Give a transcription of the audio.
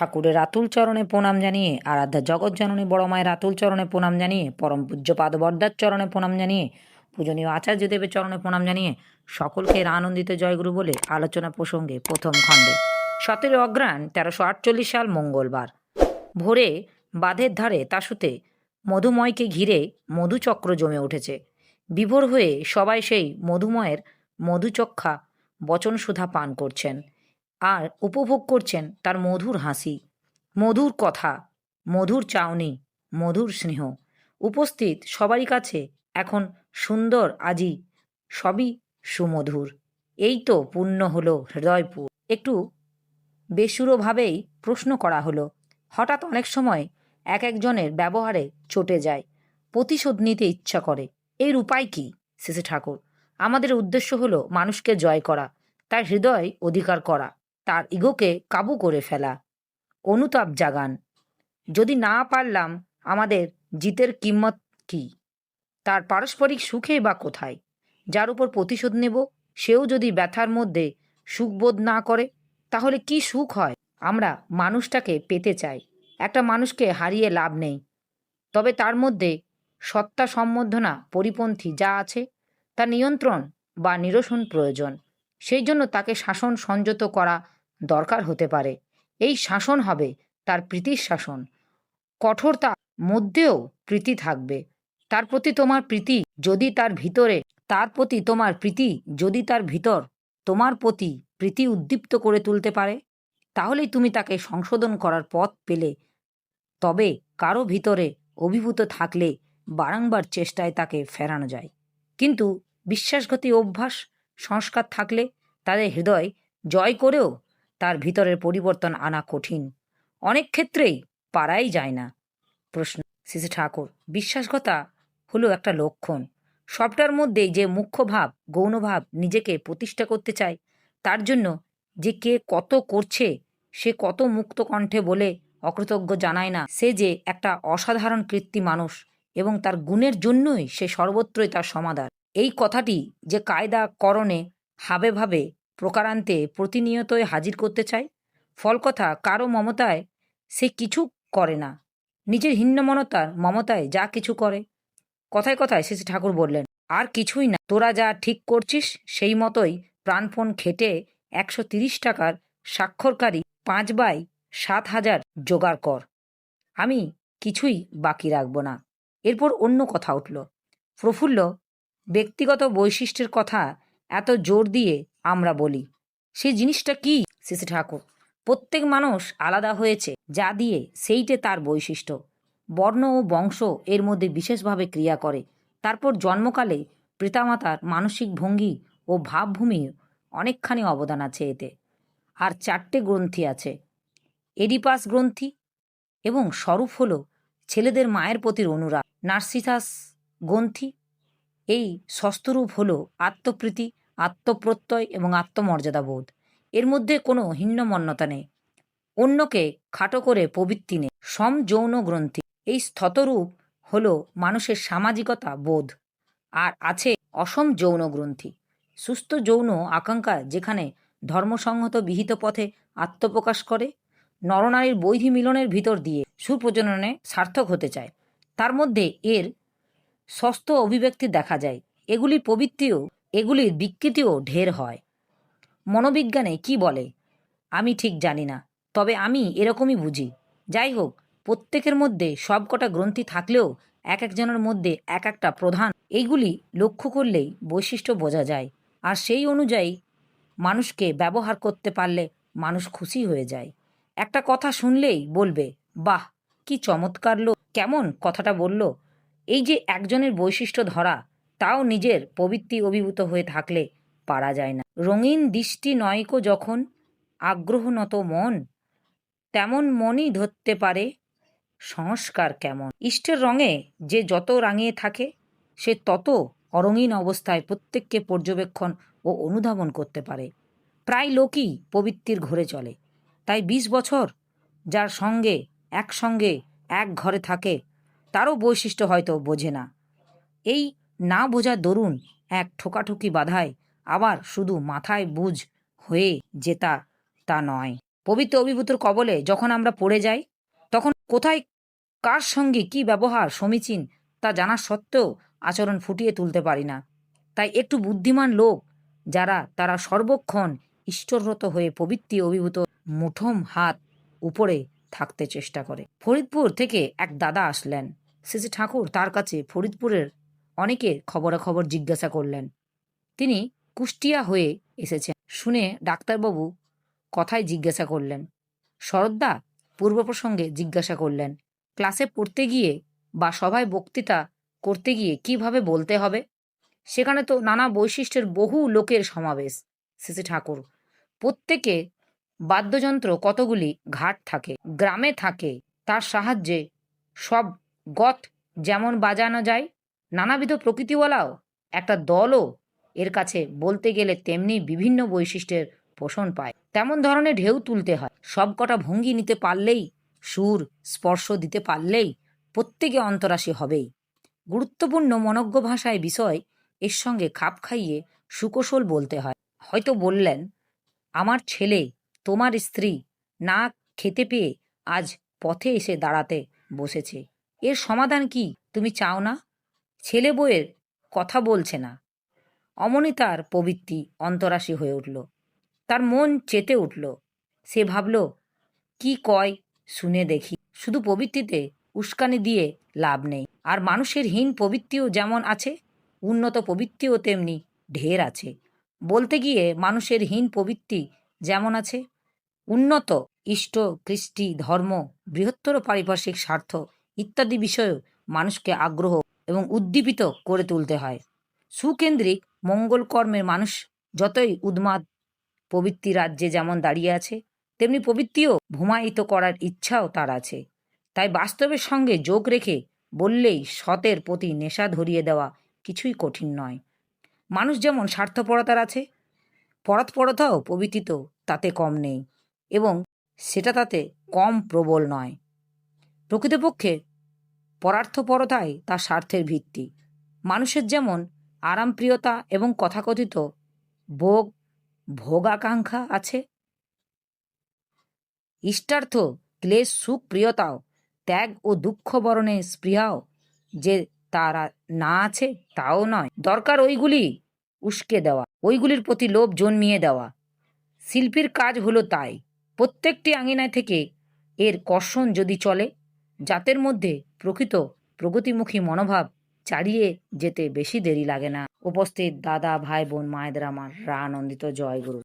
ঠাকুরের রাতুল চরণে প্রণাম জানিয়ে, আরাধ্যা জগৎ জননী বড় মায়ের রাতুল চরণে প্রণাম জানিয়ে, পরম পূজ্য পাদবর্দার চরণে প্রণাম জানিয়ে, পূজনীয় আচার্যদেবের চরণে প্রণাম জানিয়ে সকলকে আনন্দিত জয়গুরু বলে আলোচনা প্রসঙ্গে প্রথম খণ্ডে। সতেরো অগ্রাণ তেরোশো আটচল্লিশ সাল মঙ্গলবার। ভোরে বাঁধের ধারে তাসুতে মধুময়কে ঘিরে মধুচক্র জমে উঠেছে। বিভোর হয়ে সবাই সেই মধুময়ের মধুচক্ষা বচনসুধা পান করছেন। আর উপভোগ করছেন তার মধুর হাসি, মধুর কথা, মধুর চাউনি মধুর স্নেহ। উপস্থিত সবারই কাছে এখন সুন্দর আজি, সবই সুমধুর। এই তো পূর্ণ হলো হৃদয়পুর। একটু বেসুরোভাবেই প্রশ্ন করা হলো, হঠাৎ অনেক সময় এক একজনের ব্যবহারে চটে যায়, প্রতিশোধ নিতে ইচ্ছা করে। এর উপায় কি? শেষে ঠাকুর, আমাদের উদ্দেশ্য হলো মানুষকে জয় করা তার হৃদয় অধিকার করা। তার ইগোকে কাবু করে ফেলা। অনুতাপ জাগান, যদি না পারলাম, আমাদের জিতের কিম্মত কি? তার পারস্পরিক সুখে বা কোথায়? যার উপর প্রতিশোধ নেব, সেও যদি ব্যথার মধ্যে সুখবোধ না করে, তাহলে কি সুখ হয়? আমরা মানুষটাকে পেতে চাই। একটা মানুষকে হারিয়ে লাভ নেই। তবে তার মধ্যে সত্তা সম্বর্ধনা পরিপন্থী যা আছে, তা নিয়ন্ত্রণ বা নিরসন প্রয়োজন। সেই জন্য তাকে শাসন সংযত করা দরকার হতে পারে। এই শাসন হবে তার প্রীতির শাসন। কঠোরতা মধ্যেও প্রীতি থাকবে। তার প্রতি তোমার প্রীতি যদি তার ভিতরে, তার প্রতি তোমার প্রীতি যদি তার ভিতর তোমার প্রতি প্রীতি উদ্দীপ্ত করে তুলতে পারে, তাহলেই তুমি তাকে সংশোধন করার পথ পেলে। তবে কারও ভিতরে অভিভূত থাকলে বারংবার চেষ্টায় তাকে ফেরানো যায়। কিন্তু বিশ্বাসঘাতী অভ্যাস সংস্কার থাকলে তাদের হৃদয় জয় করেও তার ভিতরের পরিবর্তন আনা কঠিন। অনেক ক্ষেত্রেই পারাই যায় না। প্রশ্ন, শ্রী ঠাকুর, বিশ্বাসঘতা হলো একটা লক্ষণ। সবটার মধ্যে যে মুখ্য ভাব গৌণভাব নিজেকে প্রতিষ্ঠা করতে চায়, তার জন্য যে কে কত করছে, সে কত মুক্ত কণ্ঠে বলে অকৃতজ্ঞ জানায় না। সে যে একটা অসাধারণ কৃত্তি মানুষ এবং তার গুণের জন্যই সে সর্বত্রই তার সমাধান এই কথাটি যে কায়দা করণে হাবে ভাবে প্রকারান্তে প্রতিনিয়তই হাজির করতে চায় ফলকথা কারও মমতায় সে কিছু করে না। নিজের হিন্নমনতার মমতায় যা কিছু করে। কথায় কথায় শেষে ঠাকুর বললেন, আর কিছুই না। তোরা যা ঠিক করছিস, সেই মতোই প্রাণপণ খেটে একশো তিরিশ টাকার স্বাক্ষরকারী পাঁচ বাই সাত হাজার জোগাড় কর। আমি কিছুই বাকি রাখব না। এরপর অন্য কথা উঠল। প্রফুল্ল ব্যক্তিগত বৈশিষ্ট্যের কথা এত জোর দিয়ে আমরা বলি। সেই জিনিসটা কি? শ্রী ঠাকুর, প্রত্যেক মানুষ আলাদা হয়েছে, যা দিয়ে সেইটে তার বৈশিষ্ট্য। বর্ণ ও বংশ এর মধ্যে বিশেষভাবে ক্রিয়া করে। তারপর জন্মকালে পিতামাতার মানসিক ভঙ্গি ও ভাবভূমি অনেকখানি অবদান আছে এতে। আর চারটে গ্রন্থি আছে, এডিপাস গ্রন্থি এবং স্বরূপ হল ছেলেদের মায়ের প্রতির অনুরাগ। নার্সিসাস গ্রন্থি এই সস্তরূপ হল আত্মপ্রীতি, আত্মপ্রত্যয় এবং আত্মমর্যাদাবোধ। এর মধ্যে কোনো হিন্নমন্যতা নেই। অন্যকে খাটো করে প্রবৃত্তি নেই। সম যৌন গ্রন্থি। এই স্থতরূপ হল মানুষের সামাজিকতা বোধ। আর আছে অসম যৌন গ্রন্থি। সুস্থ যৌন আকাঙ্ক্ষা যেখানে ধর্মসংহত বিহিত পথে আত্মপ্রকাশ করে, নরনারীর বৈধি মিলনের ভিতর দিয়ে সুপ্রজননে সার্থক হতে চায়। তার মধ্যে এর সস্ত অভিব্যক্তি দেখা যায়। এগুলির প্রবৃত্তিও এগুলির বিকৃতিও ঢের হয়। মনোবিজ্ঞানে কি বলে? আমি ঠিক জানি না, তবে আমি এরকমই বুঝি। যাই হোক, প্রত্যেকের মধ্যে সবকটা গ্রন্থি থাকলেও এক একজনের মধ্যে এক একটা প্রধান এইগুলি লক্ষ্য করলেই বৈশিষ্ট্য বোঝা যায়। আর সেই অনুযায়ী মানুষকে ব্যবহার করতে পারলে মানুষ খুশি হয়ে যায়। একটা কথা শুনলেই বলবে, বাহ, কি চমৎকার লোক, কেমন কথাটা বলল। এই যে একজনের বৈশিষ্ট্য ধরা, তাও নিজের প্রবৃত্তি অভিভূত হয়ে থাকলে পারা যায় না। রঙিন দৃষ্টি নয়কো যখন আগ্রহনত মন, তেমন মনই ধরতে পারে সংস্কার কেমন। ইষ্টের রঙে যে যত রাঙিয়ে থাকে, সে তত অরঙিন অবস্থায় প্রত্যেককে পর্যবেক্ষণ ও অনুধাবন করতে পারে। প্রায় লোকই প্রবৃত্তির ঘরে চলে। তাই বিশ বছর যার সঙ্গে, একসঙ্গে, এক ঘরে থাকে তারও বৈশিষ্ট্য হয়তো বোঝে না। এই না বোঝার দরুন এক ঠোকাঠুকি বাধায় আবার শুধু মাথায় বুঝ হয়ে জেতা তা নয়। পবিত্র অভিভূতর কবলে যখন আমরা পড়ে যাই, তখন কোথায় কার সঙ্গে কি ব্যবহার সমীচীন তা জানা সত্ত্বেও আচরণ ফুটিয়ে তুলতে পারি না। তাই একটু বুদ্ধিমান লোক যারা তারা সর্বক্ষণ ঈশ্বররত হয়ে পবিত্র অভিভূত মুঠোম হাত উপরে থাকতে চেষ্টা করে। ফরিদপুর থেকে এক দাদা আসলেন। শ্রী ঠাকুর তার কাছে ফরিদপুরের অনেকের খবরাখবর জিজ্ঞাসা করলেন। তিনি কুষ্টিয়া হয়ে এসেছেন। শুনে ডাক্তারবাবু কথায় জিজ্ঞাসা করলেন। শরদ্দা পূর্ব প্রসঙ্গে জিজ্ঞাসা করলেন, ক্লাসে পড়তে গিয়ে বা সভায় বক্তৃতা করতে গিয়ে কীভাবে বলতে হবে? সেখানে তো নানা বৈশিষ্ট্যের বহু লোকের সমাবেশ। শ্রী ঠাকুর, প্রত্যেকে বাদ্যযন্ত্র কতগুলি ঘাট থাকে, গ্রামে থাকে, তার সাহায্যে সব গত যেমন বাজানো যায়, নানাবিধ প্রকৃতিওয়ালাও একটা দলও এর কাছে বলতে গেলে তেমনি বিভিন্ন বৈশিষ্ট্যের পোষণ পায়। তেমন ধরনের ঢেউ তুলতে হয়। সব কটা ভঙ্গি নিতে পারলেই, সুর, স্পর্শ দিতে পারলেই প্রত্যেকে অন্তরাশী হবেই। গুরুত্বপূর্ণ মনজ্ঞ ভাষায় বিষয় এর সঙ্গে খাপ খাইয়ে সুকৌশল বলতে হয়। হয়তো বললেন, আমার ছেলে, তোমার স্ত্রী না খেতে পেয়ে আজ পথে এসে দাঁড়াতে বসেছে। এর সমাধান কি? তুমি চাও না? ছেলে বউয়ের কথা বলছে না। অমনি তার প্রবৃত্তি অন্তরাশী হয়ে উঠল। তার মন চেতে উঠল। সে ভাবল, কি কয়? শুনে দেখি। শুধু প্রবৃত্তিতে উস্কানি দিয়ে লাভ নেই। আর মানুষের হীন প্রবৃত্তিও যেমন আছে, উন্নত প্রবৃত্তিও তেমনি ঢের আছে। বলতে গিয়ে মানুষের হীন প্রবৃত্তি যেমন আছে, উন্নত ইষ্ট, কৃষ্টি, ধর্ম, বৃহত্তর পারিপার্শ্বিক স্বার্থ ইত্যাদি বিষয়েও মানুষকে আগ্রহ এবং উদ্দীপিত করে তুলতে হয়। সুকেন্দ্রিক মঙ্গল কর্মের মানুষ যতই উন্মাদ প্রবৃত্তি রাজ্যে যেমন দাঁড়িয়ে আছে, তেমনি প্রবৃত্তিও ভূমায়িত করার ইচ্ছাও তার আছে। তাই বাস্তবের সঙ্গে যোগ রেখে বললেই সতের প্রতি নেশা ধরিয়ে দেওয়া কিছুই কঠিন নয়। মানুষ যেমন স্বার্থপরতার আছে, পরাৎপরতাও প্রবৃত্তিত তাতে কম নেই এবং সেটা তাতে কম প্রবল নয়। প্রকৃতপক্ষে পরার্থপরতাই তার স্বার্থের ভিত্তি। মানুষের যেমন আরামপ্রিয়তা এবং কথাকথিত ভোগ, ভোগাকাঙ্ক্ষা আছে, ইষ্টার্থ ক্লেশ সুখ প্রিয়তাও ত্যাগ ও দুঃখ বরণের স্পৃহাও, যে তারা না আছে তাও নয়। দরকার ওইগুলি উস্কে দেওয়া, ওইগুলির প্রতি লোভ জন্মিয়ে দেওয়া। শিল্পীর কাজ হলো তাই। প্রত্যেকটি আঙিনায় থেকে এর কর্ষণ যদি চলে জাতের মধ্যে প্রকৃত প্রগতিমুখী মনোভাব চালিয়ে যেতে বেশি দেরি লাগে না। উপস্থিত দাদা ভাই বোন মায়েদের আমার রা আনন্দিত জয় গুরু